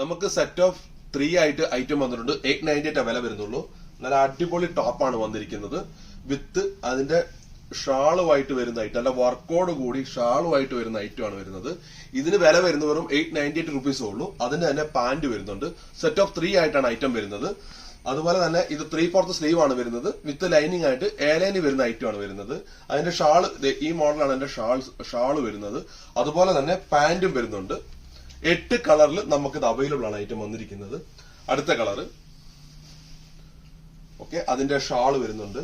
നമുക്ക് set of three ആയിട്ട് item വന്നിട്ടുണ്ട്. എയ്റ്റ് നയന്റി എയ്റ്റ് വില വരുന്നുള്ളൂ. നല്ല അടിപൊളി ടോപ്പാണ് വന്നിരിക്കുന്നത്. വിത്ത് അതിന്റെ ഷാളുമായിട്ട് വരുന്ന ഐറ്റം അല്ല വർക്കോട് കൂടി ഷാളുമായിട്ട് വരുന്ന ഐറ്റം ആണ് വരുന്നത്. ഇതിന് വില വരുന്ന വെറും എയ്റ്റ് നയന്റി എയ്റ്റ് റുപ്പീസേ ഉള്ളൂ. അതിന് തന്നെ പാന്റ് വരുന്നുണ്ട്. സെറ്റ് ഓഫ് ത്രീ ആയിട്ടാണ് ഐറ്റം വരുന്നത്. അതുപോലെ തന്നെ ഇത് ത്രീ ഫോർത്ത് സ്ലീവ് ആണ് വരുന്നത്. വിത്ത് ലൈനിങ് ആയിട്ട് ഏലൈനി വരുന്ന ഐറ്റം ആണ് വരുന്നത്. അതിന്റെ ഷാൾ ഈ മോഡലാണ് അതിന്റെ ഷാൾ ഷാൾ വരുന്നത്. അതുപോലെ തന്നെ പാന്റും വരുന്നുണ്ട്. എട്ട് കളറിൽ നമുക്കിത് അവൈലബിൾ ആണ് ഐറ്റം വന്നിരിക്കുന്നത്. അടുത്ത കളർ ഓക്കെ അതിന്റെ ഷാൾ വരുന്നുണ്ട്.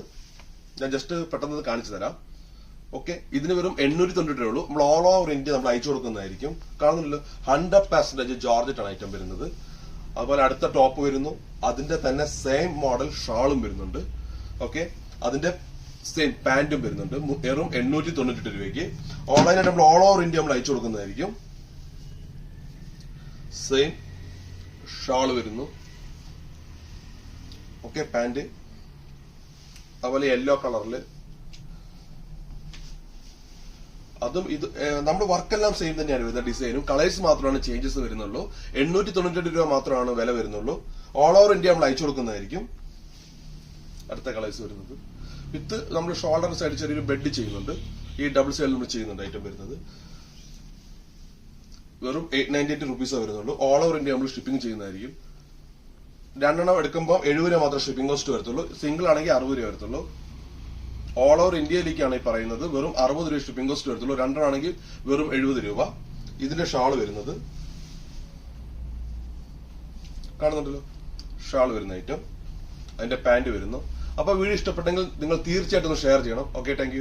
ഞാൻ ജസ്റ്റ് പെട്ടെന്ന് കാണിച്ചു തരാം. ഓക്കെ ഇതിന് വെറും എണ്ണൂറ്റി തൊണ്ണൂറ്റേ ഉള്ളൂ. നമ്മൾ ഓൾ ഓവർ ഇന്ത്യ നമ്മൾ അയച്ചു കൊടുക്കുന്നതായിരിക്കും. കാണുന്നില്ല ഹൺഡ്രഡ് പെർസെന്റേജ് ജോർജറ്റ് ആണ് ഐറ്റം വരുന്നത്. അതുപോലെ അടുത്ത ടോപ്പ് വരുന്നു. അതിന്റെ തന്നെ സെയിം മോഡൽ ഷാളും വരുന്നുണ്ട്. ഓക്കെ അതിന്റെ സെയിം പാന്റും വരുന്നുണ്ട്. വെറും എണ്ണൂറ്റി തൊണ്ണൂറ്റി രൂപയ്ക്ക്. ഓൺലൈനായിട്ട് നമ്മൾ ഓൾ ഓവർ ഇന്ത്യ നമ്മൾ അയച്ചു കൊടുക്കുന്നതായിരിക്കും. സെയിം ഷാൾ വരുന്നു. ഓക്കെ പാന്റ് അതുപോലെ യെല്ലോ കളറിൽ അതും ഇത് നമ്മുടെ വർക്കെല്ലാം സെയിം തന്നെയാണ് വരുന്നത് ഡിസൈനും കളേഴ്സ് മാത്രമാണ് ചേഞ്ചസ് വരുന്നുള്ളൂ. എണ്ണൂറ്റി തൊണ്ണൂറ്റി രൂപ മാത്രമാണ് വില വരുന്നുള്ളൂ. ഓൾ ഓവർ ഇന്ത്യ നമ്മൾ അയച്ചു കൊടുക്കുന്നതായിരിക്കും. അടുത്ത കളേഴ്സ് വരുന്നത്. വിത്ത് നമ്മൾ ഷോൾഡർ സൈഡ് ചെറിയൊരു ബെഡ് ചെയ്യുന്നുണ്ട്. ഈ ഡബിൾ സൈഡിൽ നമ്മൾ ചെയ്യുന്നുണ്ട് ഐറ്റം വരുന്നത്. വെറും എയ്റ്റ് നയന്റി എയ്റ്റ് റുപ്പീസേ വരുന്നുള്ളൂ. ഓൾ ഓവർ ഇന്ത്യ നമ്മൾ ഷിപ്പിംഗ് ചെയ്യുന്നതായിരിക്കും. രണ്ടെണ്ണം എടുക്കുമ്പോൾ എഴുപത് രൂപ മാത്രം ഷിപ്പിംഗ് കോസ്റ്റ് വരത്തുള്ളൂ. സിംഗിൾ ആണെങ്കിൽ അറുപത് രൂപ വരത്തുള്ളൂ. ഓൾ ഓവർ ഇന്ത്യയിലേക്കാണ് ഈ പറയുന്നത്. വെറും അറുപത് രൂപ ഷിപ്പിംഗ് കോസ്റ്റ് വരത്തുള്ളൂ. രണ്ടെണ്ണാണെങ്കിൽ വെറും എഴുപത് രൂപ. ഇതിന്റെ ഷാൾ വരുന്നത് കാണുന്നുണ്ടല്ലോ? ഷാൾ വരുന്ന ഐറ്റം അതിന്റെ പാന്റ് വരുന്നു. അപ്പൊ വീഡിയോ ഇഷ്ടപ്പെട്ടെങ്കിൽ നിങ്ങൾ തീർച്ചയായിട്ടും ഷെയർ ചെയ്യണം. Okay thank